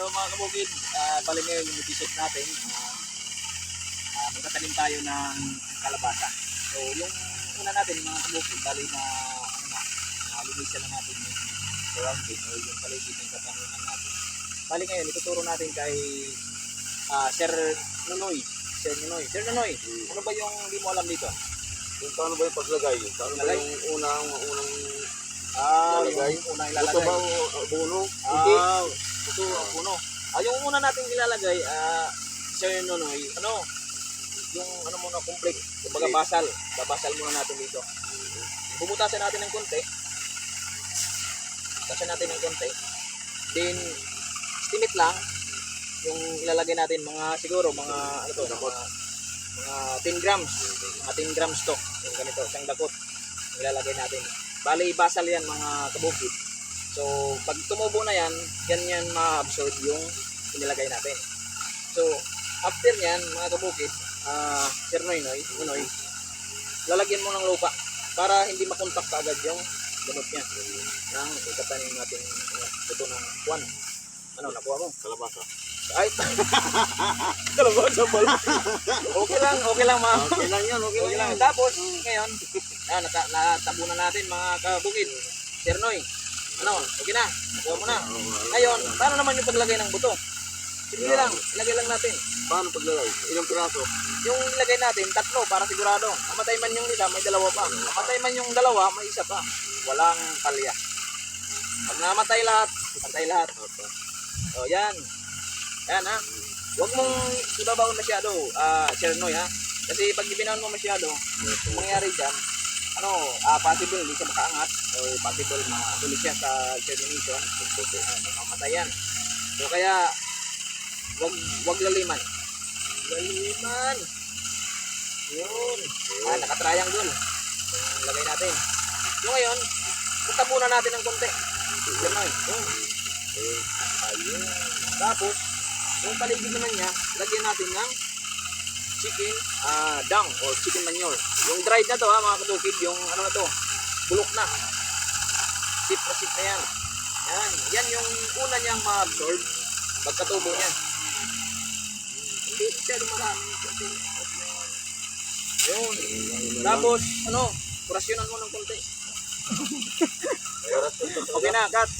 So mga kabukid, uh, bali ngayon yung episode natin, ah ah, magtatanim tayo ng kalabasa. So yung una natin, yung mga kabukid, bali na ano na, uh, linisan na natin yung surrounding o yung paligid ng kataniman natin. Bali ngayon, ituturo natin kay ah, Sir Nunoy. Sir Nunoy. Sir Nunoy, ano ba yung hindi mo alam dito? Kung paano ba yung paglagay? Paano ba yung unang, unang, Ah, Ilalagay? yung unang ito ilalagay. ba o buno? Hindi. Ito ang puno. Ah, yung una nating ilalagay, ah, Sir Nonoy, ano, yung ano muna, complete. Kumbaga basal. Babasal muna natin dito. Bumutasan natin ng konti. Butasan natin ng konti. Then, estimate lang, yung ilalagay natin, mga siguro, mga, ano to, mga, mga 10 grams. Mga 10 grams to. Yung ganito, isang dakot. Ilalagay natin. Bali, basal yan mga kabukid. So, pag tumubo na yan, yan yan ma-absorb yung inilagay natin. So, after yan, mga kabukid, ah, Sir Noy Noy, Unoy, lalagyan mo ng lupa para hindi makontak kaagad yung bunot niya ng ikatanim natin uh, ito ng kwan. Ano, nakuha mo? Kalabasa. Ay, kalabasa pala. okay lang, okay lang ma. Okay lang yan, okay, Okay lang. lang. Tapos, ngayon, ah, nata natabunan natin mga kabukid. Sir Noy, ano, okay na. Nakuha mo na. Ngayon, paano naman yung paglagay ng buto? Sige lang, ilagay lang natin. Paano paglagay? Ilang piraso? Yung ilagay natin, tatlo para sigurado. Mamatay man yung isa, may dalawa pa. Mamatay man yung dalawa, may isa pa. Walang palya. Pag namatay lahat, patay lahat. O, yan. Yan, ha. Huwag mong ibabaw masyado, ah, Sir Noy, ha. Kasi pag ibinaon mo masyado, ang mangyari dyan, ano, ah, possible hindi siya makaangat o possible mahuli siya sa germination, uh, mamamatay yan. So kaya, wag wag laliman. Laliman. Yun. Ah, naka-triangle. Yung lagay natin. So ngayon, tatabunan natin ng konti. Yun. Ayun. Tapos, yung paligid naman niya, lagyan natin ng chicken ah dung or chicken manure. Yung dried na to ha mga kabukid, yung ano na to, bulok na. Sip na sip na yan. Yan, yan yung una niyang ma-absorb pagkatubo niya. Hindi siya marami. Yun. Tapos, ano, kurasyonan mo ng konti. Okay na, cut.